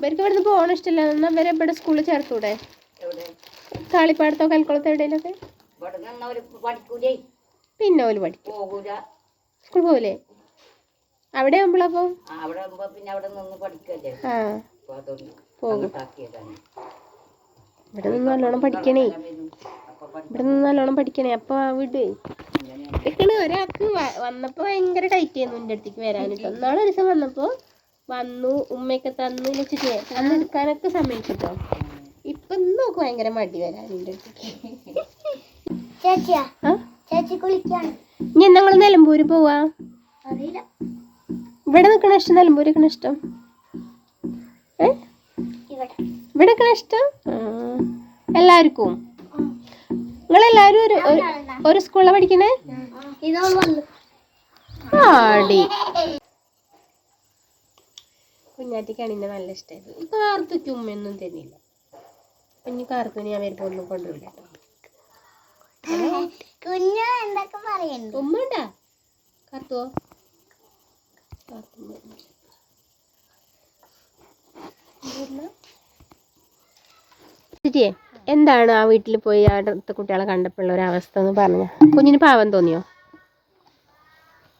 ഇവർക്ക് ഇവിടുന്ന് പോകണ ഇഷ്ടമില്ല എന്നാൽ ഇവരെ ഇവിടെ സ്കൂളിൽ ചേർത്തൂടെ? കാളിപ്പാടത്തോ കൽക്കുളത്തോ എവിടെയെങ്കിലൊക്കെ പിന്നെ ഓൽ പഠിക്കും. സ്കൂൾ പോവില്ലേ അവിടെ ആകുമ്പോളപ്പോ ഇവിടെ നിന്ന് നല്ലോണം പഠിക്കണേ. ഇവിടെ നിന്ന് നല്ലോണം പഠിക്കണേ. അപ്പൊ വീട്. ഇക്കണ് ഒരാൾക്ക് വന്നപ്പോ ഭയങ്കര ടൈറ്റ് ചെയ്യുന്നു എന്റെ അടുത്തേക്ക് വരാനിട്ട് ഒന്നാളൊരു ദിവസം വന്നപ്പോ വന്നു ഉമ്മയൊക്കെ തന്നു വെച്ചിട്ട് അന്ന് എടുക്കാനൊക്കെ സമ്മതിച്ചിട്ടോ ഇപ്പൊ ഇന്ന് നോക്ക് ഭയങ്കര മടി വരാൻ എന്റെ ഇനി ഞങ്ങൾ നിലമ്പൂര് പോവാ? ഇവിടെ നിൽക്കണ ഇഷ്ടം നിലമ്പൂര് നിൽക്കണ ഇഷ്ടം ഇവിടെ. നിൽക്കണ ഇഷ്ടം? എല്ലാവർക്കും? നിങ്ങളെല്ലാരും ഒരു ഒരു- സ്കൂളിലാണ് പഠിക്കണേ? ആടി. കുഞ്ഞാറ്റിക്കാണ് എന്നെ നല്ല ഇഷ്ടമായത് ഈ കാർത്തുക്ക് ഉമ്മയൊന്നും തരുന്നില്ല കുഞ്ഞു കാർത്തുന് ഞാൻ വരുമ്പോ ഒന്നും കൊണ്ടുവരില്ല കുഞ്ഞു എന്തൊക്കെ പറയുന്നു? ഉമ്മ ഉണ്ടാ കാർത്തുവോ. എന്താണ് ആ വീട്ടിൽ പോയി അടുത്ത കുട്ടികളെ കണ്ടപ്പോഴുള്ള ഒരു അവസ്ഥ എന്ന് പറഞ്ഞ. കുഞ്ഞിന് പാവം തോന്നിയോ?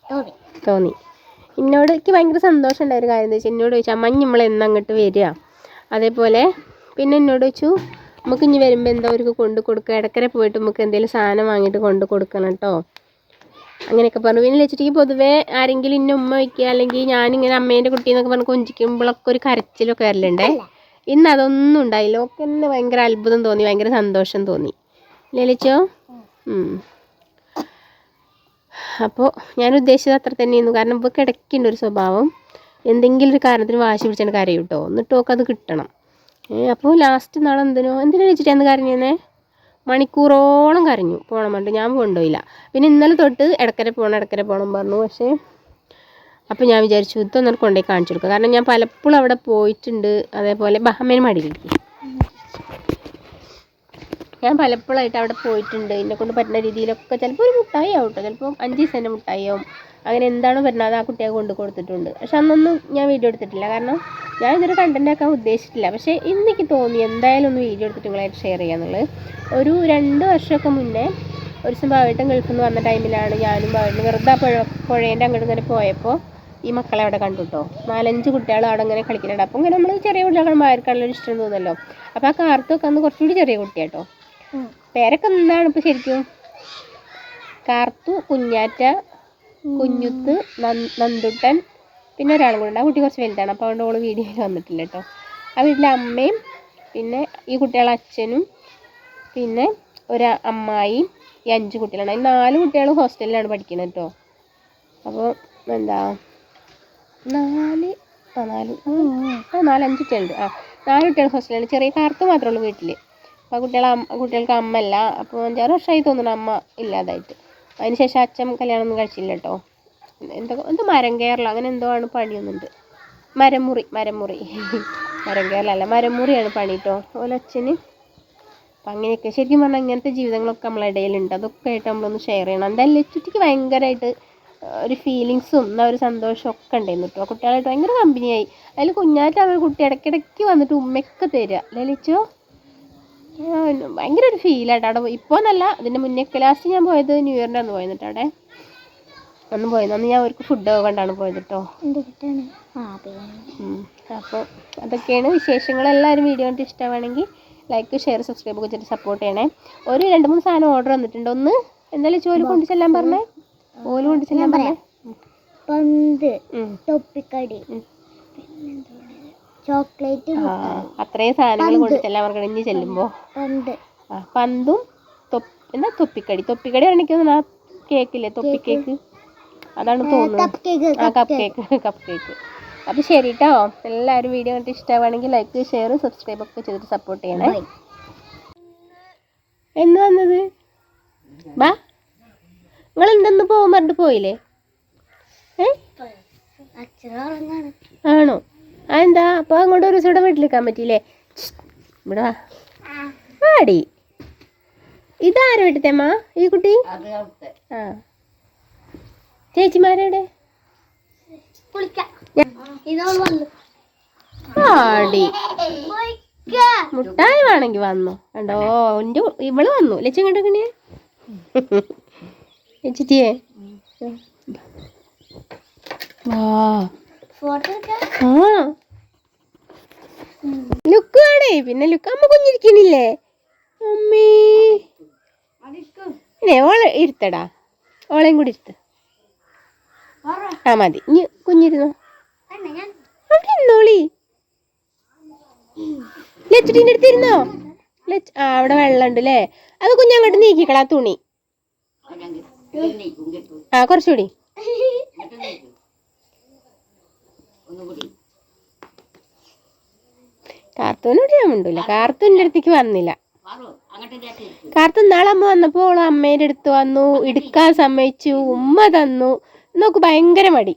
തോന്നി. തോന്നി. എന്നോട് എനിക്ക് ഭയങ്കര സന്തോഷം ഒരു കാര്യം എന്താ വെച്ചാൽ എന്നോട് ചോദിച്ചു അമ്മ നമ്മൾ എന്ന് അങ്ങോട്ട് വരിക? അതേപോലെ പിന്നെ എന്നോട് ചോദിച്ചു നമുക്ക് ഇനി വരുമ്പോൾ എന്താ അവർക്ക് കൊണ്ട് കൊടുക്കുക ഇടക്കരെ പോയിട്ട് നമുക്ക് എന്തെങ്കിലും സാധനം വാങ്ങിയിട്ട് കൊണ്ട് കൊടുക്കണം കേട്ടോ അങ്ങനെയൊക്കെ പറഞ്ഞു. പിന്നെ വെച്ചിട്ട് പൊതുവേ ആരെങ്കിലും ഇന്ന ഉമ്മ വയ്ക്കുക അല്ലെങ്കിൽ ഞാനിങ്ങനെ അമ്മേന്റെ കുട്ടി എന്നൊക്കെ പറഞ്ഞ് കൊഞ്ചിക്കുമ്പോഴൊക്കെ ഒരു കരച്ചിലൊക്കെ വരലുണ്ടേ. ഇന്ന് അതൊന്നും ഉണ്ടായില്ല. ഒക്കെ ഭയങ്കര അത്ഭുതം തോന്നി ഭയങ്കര സന്തോഷം തോന്നി. ലലിച്ചോ. അപ്പോൾ ഞാൻ ഉദ്ദേശിച്ചത് അത്ര തന്നെയായിരുന്നു. കാരണം ഇപ്പോൾ കിടക്കേണ്ട ഒരു സ്വഭാവം. എന്തെങ്കിലും ഒരു കാരണത്തിന് വാശി പിടിച്ചാണ് കരയും കേട്ടോ എന്നിട്ട് ഒക്കെ അത് കിട്ടണം. അപ്പോൾ ലാസ്റ്റ് നാളെ എന്തിനോ എന്തിനാ വെച്ചിട്ടാണ് എന്ന് കരഞ്ഞേ മണിക്കൂറോളം കരഞ്ഞു. പോകണം പറഞ്ഞിട്ട് ഞാൻ കൊണ്ടുപോയില്ല. പിന്നെ ഇന്നലെ തൊട്ട് ഇടക്കരെ പോകണം ഇടക്കരെ പോകണം പറഞ്ഞു. പക്ഷേ അപ്പോൾ ഞാൻ വിചാരിച്ചു ഇതൊന്നും കൊണ്ടുപോയി കാണിച്ചു കൊടുക്കുക കാരണം ഞാൻ പലപ്പോഴും അവിടെ പോയിട്ടുണ്ട്. അതേപോലെ ബഹമ്മേനെ മടിയിലേക്ക്. ഞാൻ പലപ്പോഴായിട്ട് അവിടെ പോയിട്ടുണ്ട്. എന്നെ കൊണ്ട് പറ്റുന്ന രീതിയിലൊക്കെ ചിലപ്പോൾ ഒരു മുട്ടായി ആവും കേട്ടോ ചിലപ്പോൾ അഞ്ച് ദിവസത്തിന്റെ മുട്ടായി ആവും അങ്ങനെ എന്താണോ വരുന്നത് അത് ആ കുട്ടിയെ കൊണ്ട് കൊടുത്തിട്ടുണ്ട്. പക്ഷെ അന്നൊന്നും ഞാൻ വീഡിയോ എടുത്തിട്ടില്ല. കാരണം ഞാൻ ഇതൊരു കണ്ടന്റ് ആക്കാൻ ഉദ്ദേശിച്ചിട്ടില്ല. പക്ഷേ ഇന്നെനിക്ക് തോന്നി എന്തായാലും ഒന്ന് വീഡിയോ എടുത്തിട്ട് നിങ്ങളായിട്ട് ഷെയർ ചെയ്യാന്നുള്ളത് ഒരു രണ്ട് വർഷമൊക്കെ മുന്നേ ഒരു ദിവസം ബാവേട്ടൻ ഗൾഫിൽ നിന്ന് വന്ന ടൈമിലാണ് ഞാനും ബാവേട്ടനും വെറുതെ പുഴ പുഴേന്റെ അങ്ങോട്ട് ഇങ്ങനെ പോയപ്പോൾ ഈ മക്കളെ അവിടെ കണ്ടു കേട്ടോ നാലഞ്ച് കുട്ടികൾ അവിടെ ഇങ്ങനെ കളിക്കുന്നുണ്ട്. അപ്പോൾ ഇങ്ങനെ നമ്മൾ ചെറിയ കുട്ടികളെ മാർക്കാണല്ലോ ഇഷ്ടം തോന്നുമല്ലോ അപ്പോൾ ആ കാർത്തൊക്കെ അന്ന് കുറച്ചുകൂടി ചെറിയ കുട്ടിയാട്ടോ പേരൊക്കെ എന്താണ് ഇപ്പൊ ശരിക്കും. കാർത്തു കുഞ്ഞാറ്റ കുഞ്ഞുത്ത് നന്- നന്ദുട്ടൻ പിന്നെ ഒരാളും കൂടെ ഉണ്ട്. ആ കുട്ടി കുറച്ച് വലുതാണ്. അപ്പോൾ അതുകൊണ്ട് ഓൾ വീഡിയോയിൽ വന്നിട്ടില്ല കേട്ടോ. ആ വീട്ടിലെ അമ്മയും പിന്നെ ഈ കുട്ടികളെ അച്ഛനും പിന്നെ ഒരു അമ്മായിയും ഈ അഞ്ച് കുട്ടികളാണ്. ഈ നാല് കുട്ടികളും ഹോസ്റ്റലിലാണ് പഠിക്കുന്നത് കേട്ടോ. അപ്പോൾ എന്താ? നാല് ആ നാല് ആ നാലഞ്ച് കുട്ടികളുണ്ട്. ആ നാല് കുട്ടികൾ ഹോസ്റ്റലിലാണ്. ചെറിയ കാർത്ത് മാത്രമേ ഉള്ളൂ വീട്ടിൽ അപ്പോൾ അമ്മ കുട്ടികൾക്ക് അമ്മല്ല അപ്പോൾ അഞ്ചാറ് വർഷമായി തോന്നുന്നു അമ്മ ഇല്ലാതായിട്ട്. അതിന് ശേഷം അച്ഛൻ കല്യാണം ഒന്നും കഴിച്ചില്ല കേട്ടോ. എന്തോ എന്തോ മരം കയറലോ അങ്ങനെ എന്തോ ആണ് പണിയൊന്നുണ്ട് മരമുറി മരമുറി. മരം കയറലല്ല മരമുറിയാണ് പണി കേട്ടോ. അതുപോലെ അച്ഛന് അപ്പം അങ്ങനെയൊക്കെ ശരിക്കും പറഞ്ഞാൽ ഇങ്ങനത്തെ ജീവിതങ്ങളൊക്കെ നമ്മളെ ഇടയിലുണ്ട്. അതൊക്കെ ആയിട്ട് നമ്മളൊന്ന് ഷെയർ ചെയ്യണം. എന്തായാലും ചുറ്റിക്ക് ഭയങ്കരമായിട്ട് ഒരു ഫീലിങ്സും എന്നാ ഒരു സന്തോഷം ഒക്കെ ഉണ്ടായിരുന്നു കേട്ടോ. കുട്ടികളായിട്ട് ഭയങ്കര കമ്പനിയായി അതിൽ കുഞ്ഞായിട്ട് അവർ കുട്ടി ഇടയ്ക്കിടയ്ക്ക് വന്നിട്ട് ഉമ്മയൊക്കെ തരിക ലലിച്ചോ ഭയങ്കര ഒരു ഫീലായിട്ട് അവിടെ ഇപ്പോൾ എന്നല്ല അതിന്റെ മുന്നേ ലാസ്റ്റ് ഞാൻ പോയത് ന്യൂ ഇയറിന്റെ അന്ന് കേട്ടോ അവിടെ. അന്ന് പോയത് അന്ന് ഞാൻ അവർക്ക് ഫുഡ് കൊണ്ടാണ് പോയത് കേട്ടോ അപ്പോൾ അതൊക്കെയാണ് വിശേഷങ്ങൾ. എല്ലാവരും വീഡിയോ കണ്ടിട്ട് ഇഷ്ടമാണെങ്കിൽ ലൈക്ക് ഷെയർ സബ്സ്ക്രൈബ് ഒക്കെ ചെയ്തിട്ട് സപ്പോർട്ട് ചെയ്യണേ. ഒരു രണ്ട് മൂന്ന് സാധനം ഓർഡർ വന്നിട്ടുണ്ട്. ഒന്ന് എന്തായാലും ചോൽ കൊണ്ട് ചെല്ലാൻ പറഞ്ഞേ? ഓൽ കൊണ്ട് ചെല്ലാൻ പറഞ്ഞേ? പന്ത്. തൊപ്പിക്കടി. ഉം. ചോക്ലേറ്റ് അത്രയും സാധനങ്ങൾ കൊടുത്തല്ല അവർ കഴിഞ്ഞ് ചെല്ലുമ്പോ? ചെല്ലുമ്പോൾ പന്ത് എന്താ തൊപ്പിക്കടി? തൊപ്പിക്കടി പറഞ്ഞിരിക്കുന്ന ആ കേക്കില്ലേ? തൊപ്പി കേക്ക് അതാണ് തോന്നുന്നത്. കപ്പ് കേക്ക് ആ കപ്പ് കേക്ക് കപ്പ് കേക്ക് അപ്പോൾ ശരി കേട്ടോ എല്ലാവരും വീഡിയോ കണ്ടിട്ട് ഇഷ്ടമാണെങ്കിൽ ലൈക്ക് ഷെയർ സബ്സ്ക്രൈബ് ഒക്കെ ചെയ്തിട്ട് സപ്പോർട്ട് ചെയ്യണേ. എന്ന് വന്നത്? ബാ. നിങ്ങൾ എന്തെന്ന് പോകുമ്പോൾ പോയില്ലേ? ഏ? ആണോ? ആ എന്താ അപ്പോൾ അങ്ങോട്ട് ഒരു ദിവസം ഇവിടെ വീട്ടിലേക്കാൻ പറ്റിയില്ലേ? ഇവിടെ വാ. ആടി ഇതാരും വീട്ടിത്തമ്മ ഈ കുട്ടി? ആ. ചേച്ചിമാരെവിടെ ആടി മുട്ടായി വേണമെങ്കിൽ വന്നു. കണ്ടോ? എന്റെ ഇവൾ വന്നു. ലക്ഷ്യം കണ്ടോ ലച്ചിത്തിയേ വാ. ലുക്ക് വേണേ പിന്നെ ലുക്ക് അമ്മ കുഞ്ഞിരിക്കണില്ലേ? അമ്മേ. ഇല്ലേ ഓളെ ഇരുത്തടാ. ഓളെയും കൂടി ഇരുത്ത്. ആ മതി. ഇനി കുഞ്ഞിരുന്നോ? അവിടെ ഇരുന്നോളി. ലച്ചുടീന്റെ അടുത്തിരുന്നോ ലച്ച് ആ അവിടെ വെള്ളം ഉണ്ട് അല്ലേ അത് കുഞ്ഞങ്ങോട്ട് നീക്കിക്കളാ തുണി. ആ കുറച്ചുകൂടി. ഒന്നുകൂടി. കാർത്തൂനോട് ഞാൻ മിണ്ടൂല. കാർത്തൂന്റെ അടുത്തേക്ക് വന്നില്ല. കാർത്തൂൻ നാളെ അമ്മ വന്നപ്പോൾ അമ്മേന്റെ അമ്മേന്റെ അടുത്ത് വന്നു എടുക്കാൻ സമ്മതിച്ചു ഉമ്മ തന്നു. നോക്ക് ഭയങ്കര മടി.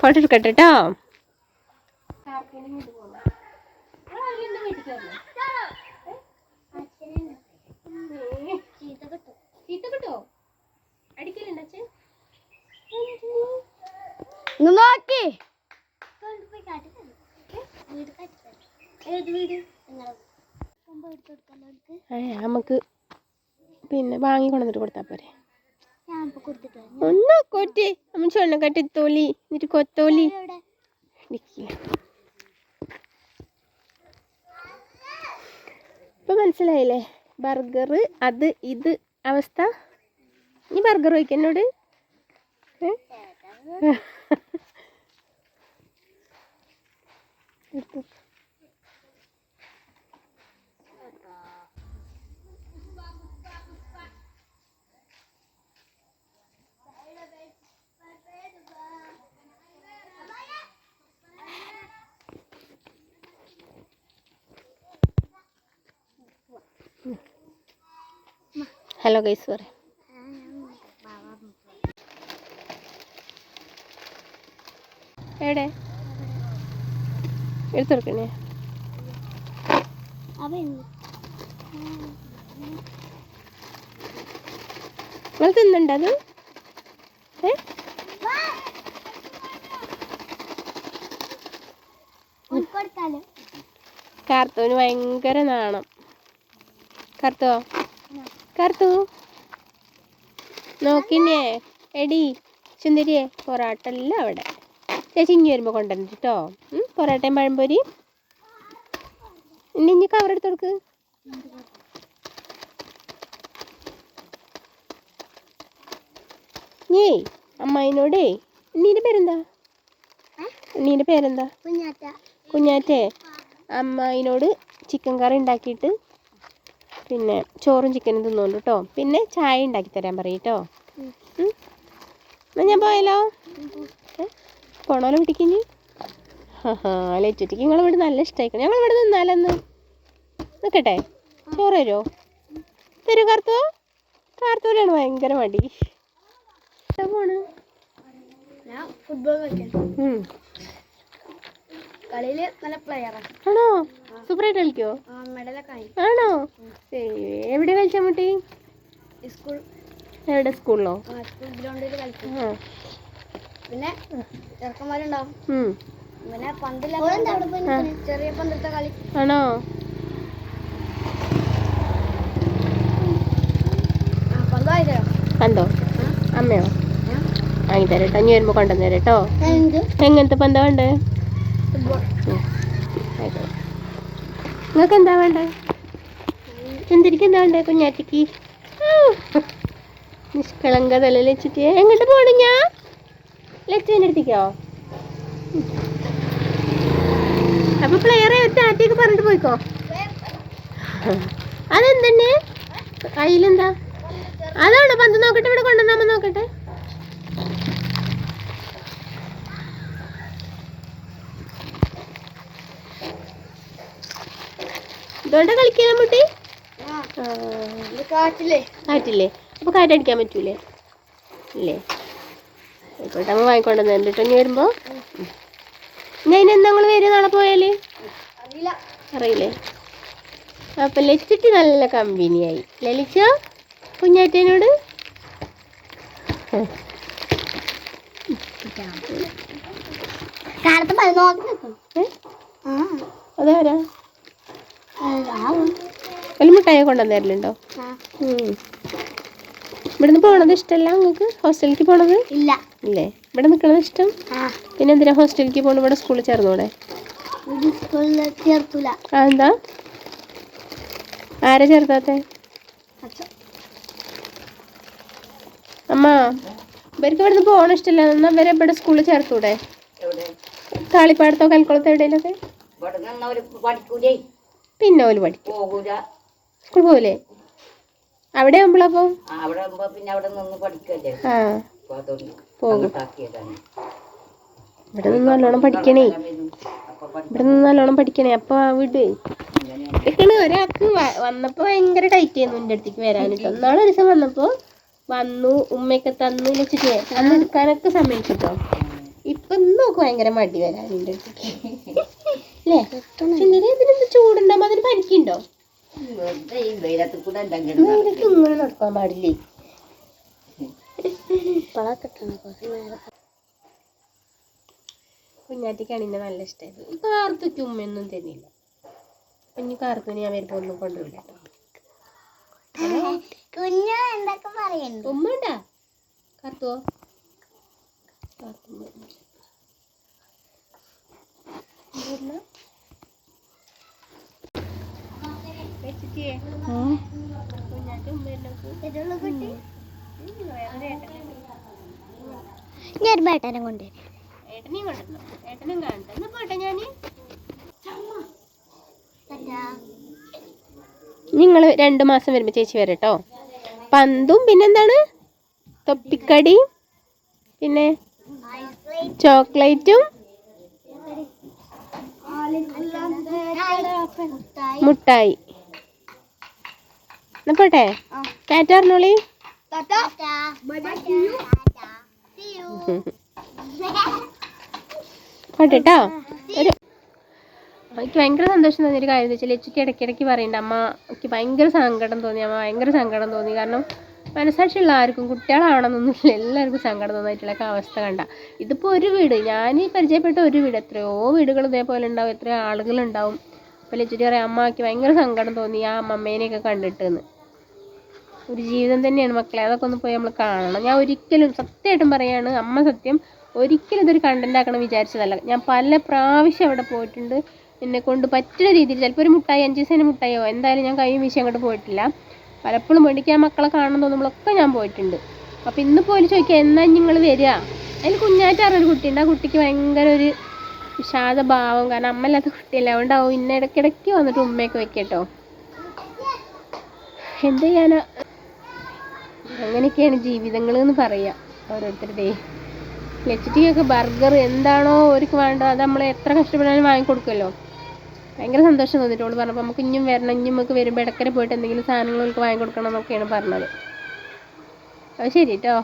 ഫോട്ടോ എടുക്കട്ടെ കേട്ടോ? ചീത്ത കിട്ടും? അടിക്കലുണ്ട് നോക്കി. നമുക്ക് പിന്നെ വാങ്ങി കൊണ്ടുവന്നിട്ട് കൊടുത്താൽ പോരെ. ഒന്നോ കൊറ്റി നമ്മൾ ചൊണ്ണക്കട്ടി തോലി എന്നിട്ട് കൊത്തോലി ഇപ്പൊ മനസ്സിലായില്ലേ? ബർഗർ അത് ഇത് അവസ്ഥ. നീ ബർഗർ കഴിക്കാം എന്നോട് ഏ? എടുത്തോ. ഹലോ ഗൈസ് പറ എവിടെ? എടുത്തെടുക്കണേ. നിങ്ങൾ തിന്നുണ്ടത് ഏ? കാർത്തൂന് ഭയങ്കര നാണം. കറുത്തോ? കറുത്തു. നോക്കിന്നേ എടി സുന്ദരിയെ പൊറാട്ടല്ല അവിടെ. ചേച്ചി ഇനി വരുമ്പോൾ കൊണ്ടുവരണം കേട്ടോ. പൊറോട്ടയും പഴംപൊരി. ഇനി ഇനി കവർ എടുത്ത് കൊടുക്ക്. നീ അമ്മായിനോടേ നീന്റെ പേരെന്താ? നീന്റെ പേരെന്താ? കുഞ്ഞാറ്റ. അമ്മായിനോട് ചിക്കൻ കറി ഉണ്ടാക്കിയിട്ട് പിന്നെ ചോറും ചിക്കനും തിന്നോണ്ട് കേട്ടോ പിന്നെ ചായ ഉണ്ടാക്കി തരാൻ പറയും കേട്ടോ. എന്നാ ഞാൻ പോയാലോ ഏ? പോണോലോ വീട്ടിക്ക് ഹാ ലേറ്റുറ്റിക്ക് നിങ്ങളെ വീട് നല്ല ഇഷ്ടമായിരിക്കും ഞങ്ങൾ ഇവിടെ നിന്നാലെന്ന്? നിൽക്കട്ടെ ചോറ് തരുമോ തരൂ കാർത്തു. കാർത്തൂരാണ് ഭയങ്കര മടി. പോണ്. കളിയിൽ നല്ല പ്ലെയറാണ് ആണോ? സൂപ്പറായിട്ട് കളിക്കോ? ആണോ? എവിടെ കളിച്ചാൽ മുട്ടി സ്കൂൾ എവിടെ? സ്കൂളിലോ ഗ്രൗണ്ടിൽ കളിക്കും. പിന്നെ ചെറുക്കന്മാരുണ്ടാവും. പിന്നെ പന്തില്ല ചെറിയ പന്തലത്തെ കളി. ആണോ? ആ പന്ത് കണ്ടോ? അമ്മയോ? വാങ്ങി തരാം കേട്ടോ ഇനി വരുമ്പോൾ കൊണ്ടുവന്ന് തരാം കേട്ടോ എങ്ങനത്തെ പന്താ വേണ്ടേ? നിങ്ങൾക്ക് എന്താ വേണ്ടേ? എന്തിരിക്കും എന്താ വേണ്ടേ കുഞ്ഞാറ്റിക്ക്? നിഷ്കളങ്കതല്ല വെച്ചിട്ട്. എങ്ങോട്ട് പോണു ഞാൻ? ലച്ചുവിന്റെ എടുത്തിക്കോ അപ്പൊ പ്ലെയറെ ടാറ്റയൊക്കെ പറഞ്ഞിട്ട് പോയിക്കോ? അതെന്തന്നെ? കയ്യിലെന്താ? അതാണോ പന്ത് നോക്കട്ടെ ഇവിടെ കൊണ്ടുവന്നാമ നോക്കട്ടെ. ഇതുകൊണ്ട് കളിക്കാൻ മുട്ടി? കാറ്റില്ലേ? കാറ്റില്ലേ? അപ്പൊ കാറ്റടിക്കാൻ പറ്റൂലേ? ഇല്ലേ? ആയിക്കോട്ടെ അമ്മ വാങ്ങിക്കൊണ്ടു എന്നിട്ട് ഇനി വരുമ്പോ? ഞാൻ ഇനി നിങ്ങൾ വരും നാളെ പോയാൽ? അറിയില്ല. അപ്പൊ ലച്ചിട്ട് നല്ല കമ്പനിയായി. ലലിച്ച കുഞ്ഞാറ്റേനോട്? അതാരാ? മിഠായി കൊണ്ടുവന്ന് ആ. ഉം. ഇവിടുന്ന് പോണത് ഇഷ്ടല്ല നിങ്ങൾക്ക് ഹോസ്റ്റലിലേക്ക് പോണത്? ഇല്ല. ഇല്ലേ? ഇവിടെ നിൽക്കണത് ഇഷ്ടം? പിന്നെ എന്തിനാ ഹോസ്റ്റലിലേക്ക് പോകണം ഇവിടെ സ്കൂളിൽ ചേർന്നൂടെ? ചേർത്തൂല. ആ എന്താ ആരാ ചേർത്താത്തെ? അമ്മ ഇവർക്ക് ഇവിടെ നിന്ന് പോകണം ഇഷ്ടമില്ല എന്നാൽ ഇവരെ ഇവിടെ സ്കൂളിൽ ചേർത്തൂടെ? താളിപ്പാടത്തോ കാളിപ്പാടത്തോ കൽക്കുളത്തോ എവിടെയെങ്കിലൊക്കെ പിന്നെ ഓൽ പഠിക്കും. പോകൂല. സ്കൂൾ പോവില്ലേ അവിടെ ആകുമ്പോഴപ്പോ ആ, അവിടെ ആകുമ്പോ പിന്നെ അവിടെ നിന്ന് പഠിക്കല്ലേ ആ അപ്പൊ അതൊന്നും അങ്ങോട്ടാക്കിയതാണ്. ഇവിടെ നിന്ന് നല്ലോണം പഠിക്കണേ. ഇവിടെ നിന്ന് നല്ലോണം പഠിക്കണേ. അപ്പൊ ആ വിടുവേ ഇങ്ങനെയാണ്. ഇതൊക്കെയാണ് ഒരാൾക്ക് വ- വന്നപ്പോ ഭയങ്കര ടൈറ്റ് ചെയ്യുന്നു എന്റെ അടുത്തേക്ക് വരാനിട്ട് ഒന്നാളെ ഒരു ദിവസം വന്നപ്പോ വന്നു ഉമ്മയൊക്കെ തന്നു വെച്ചിട്ട് അന്ന് എടുക്കാനൊക്കെ സമ്മതിച്ചിട്ടോ. ഇപ്പൊ നോക്ക് ഭയങ്കര മടി വരാൻ എന്റെ അടുത്തേക്ക്. അല്ലേ ചിലര് ഇതിനെന്ത് ചൂടുണ്ടാകുമ്പോ അതിന് പനിക്കുണ്ടോ വെയിലത്ത് കൂടെ ഇങ്ങനെ നടക്കാൻ പാടില്ലേ? ഇപ്പളാ കിട്ടണം കുറച്ച് നേരം. കുഞ്ഞാറ്റിക്കാണ് എന്നെ നല്ല ഇഷ്ടമായത് കാർത്തുക്ക് ചുമ്മയൊന്നും തന്നില്ല കുഞ്ഞു ഇനി കാർത്തുന് ഞാൻ വരുമ്പോ ഒന്നും കൊണ്ടുവില്ല കുഞ്ഞു എന്തൊക്കെ പറയുന്നു? ഉമ്മ ഉണ്ടാ? കാർത്തുവോ കാർത്തുമ്മ. ഇല്ല? വെച്ചിട്ടേ. കുഞ്ഞാറ്റി ഉമ്മ ഞാൻ ഒരു ഏട്ടനെയും ഏട്ടനും കാണട്ടെ. എന്നാ പോട്ടെ ഞാൻ നിങ്ങൾ രണ്ട് മാസം വരുമ്പോൾ ചേച്ചി വരട്ടോ പന്തും പിന്നെന്താണ്? തൊപ്പിക്കടിയും പിന്നെ ചോക്ലേറ്റും മുട്ടായി. എന്നാ പോട്ടെ. കാറ്റാറിനോളി പോട്ടെ കേട്ടോ ഒരു എനിക്ക് ഭയങ്കര സന്തോഷം തോന്നിയ ഒരു കാര്യം എന്ന് വെച്ചാൽ ലച്ചുക്ക് ഇടയ്ക്കിടയ്ക്ക് പറയുന്നുണ്ട് അമ്മ എനിക്ക് ഭയങ്കര സങ്കടം തോന്നി അമ്മ ഭയങ്കര സങ്കടം തോന്നി. കാരണം മനസ്സാക്ഷിയുള്ള ആർക്കും കുട്ടികളാവണമെന്നൊന്നുമില്ല എല്ലാവർക്കും സങ്കടം തോന്നിയിട്ടുള്ള അവസ്ഥ കണ്ട. ഇതിപ്പോൾ ഒരു വീട് ഞാൻ പരിചയപ്പെട്ട ഒരു വീട് എത്രയോ വീടുകൾ ഇതേപോലെ ഉണ്ടാവും എത്രയോ ആളുകളുണ്ടാവും അപ്പോൾ ലച്ചുട്ടി പറയാം അമ്മയ്ക്ക് ഭയങ്കര സങ്കടം തോന്നി ആ അമ്മമ്മേനെയൊക്കെ കണ്ടിട്ട് എന്ന് ഒരു ജീവിതം തന്നെയാണ് മക്കളെ. അതൊക്കെ ഒന്ന് പോയി നമ്മൾ കാണണം. ഞാൻ ഒരിക്കലും സത്യമായിട്ടും പറയാണ് അമ്മ സത്യം ഒരിക്കലും ഇതൊരു കണ്ടന്റ് ആക്കണം വിചാരിച്ചതല്ല. ഞാൻ പല പ്രാവശ്യം അവിടെ പോയിട്ടുണ്ട്. എന്നെ കൊണ്ട് പറ്റുന്ന രീതിയിൽ ചിലപ്പോൾ ഒരു മുട്ടായി അഞ്ച് ദിവസം മുട്ടായോ എന്തായാലും ഞാൻ കൈയും വീശി അങ്ങോട്ട് പോയിട്ടില്ല. പലപ്പോഴും മേടിക്കാൻ മക്കളെ കാണണം തോന്നുമ്പോഴൊക്കെ ഞാൻ പോയിട്ടുണ്ട്. അപ്പോൾ ഇന്ന് പോലും ചോദിക്കുക എന്നാ നിങ്ങൾ വരിക? അതിൽ കുഞ്ഞാറ്റാറൊരു കുട്ടിയുണ്ട്. ആ കുട്ടിക്ക് ഭയങ്കര ഒരു വിഷാദ ഭാവം കാരണം അമ്മയില്ലാത്ത കുട്ടിയല്ല. അതുകൊണ്ടാവും ഇന്ന ഇടയ്ക്കിടയ്ക്ക് വന്നിട്ട് ഉമ്മയൊക്കെ വെക്കട്ടോ എന്ത് ചെയ്യാനാ? അങ്ങനെയൊക്കെയാണ് ജീവിതങ്ങൾ എന്ന് പറയാം ഓരോരുത്തരുടെയും ഒക്കെ ബർഗർ എന്താണോ അവർക്ക് വേണ്ടത് അത് നമ്മൾ എത്ര കഷ്ടപ്പെടാനും വാങ്ങിക്കൊടുക്കുമല്ലോ ഭയങ്കര സന്തോഷം തോന്നിയിട്ടുള്ളൂ പറഞ്ഞപ്പോൾ നമുക്ക് ഇനിയും വരണം ഇനിയും നമുക്ക് വരുമ്പോൾ ഇടക്കര പോയിട്ട് എന്തെങ്കിലും സാധനങ്ങൾ അവർക്ക് വാങ്ങിക്കൊടുക്കണം എന്നൊക്കെയാണ് പറഞ്ഞത്. അത് ശരി കേട്ടോ